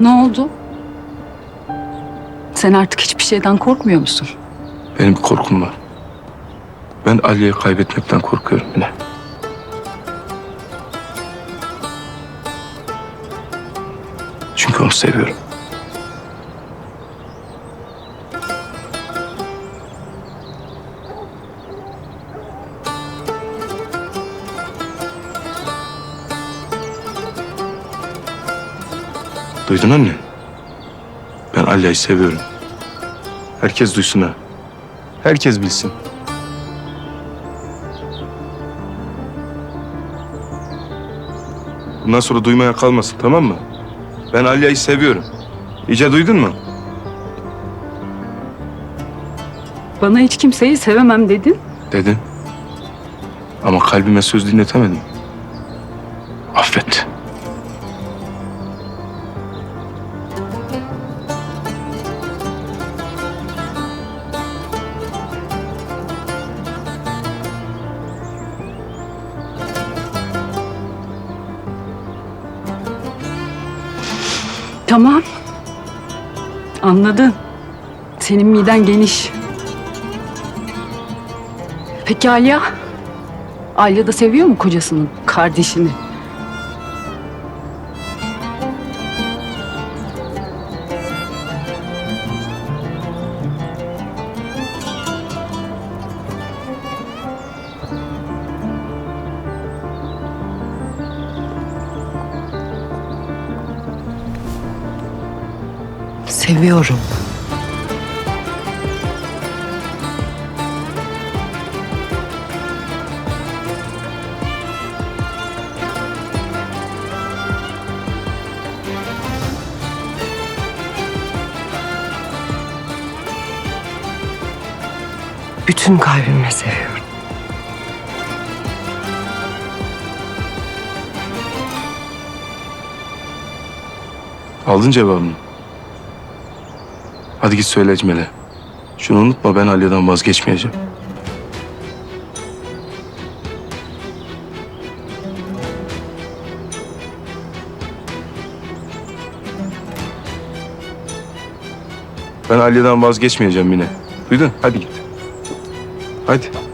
Ne oldu? Sen artık hiçbir şeyden korkmuyor musun? Benim bir korkum var. Ben Aliye'yi kaybetmekten korkuyorum Mine. Çünkü onu seviyorum. Duydun anne? Ben Aliye'yi seviyorum. Herkes duysun ha. Herkes bilsin. Bundan sonra duymaya kalmasın tamam mı? Ben Alya'yı seviyorum. İyice duydun mu? Bana hiç kimseyi sevemem dedin. Dedin. Ama kalbime söz dinletemedim. Affet. Tamam. Anladın. Senin miden geniş. Peki Alya? Alya da seviyor mu kocasının kardeşini? Seviyorum. Bütün kalbimle seviyorum. Aldın cevabını. Hadi git söyle Ecmel'e. Şunu unutma ben Alya'dan vazgeçmeyeceğim. Ben Alya'dan vazgeçmeyeceğim yine. Duydun? Hadi git. Hadi.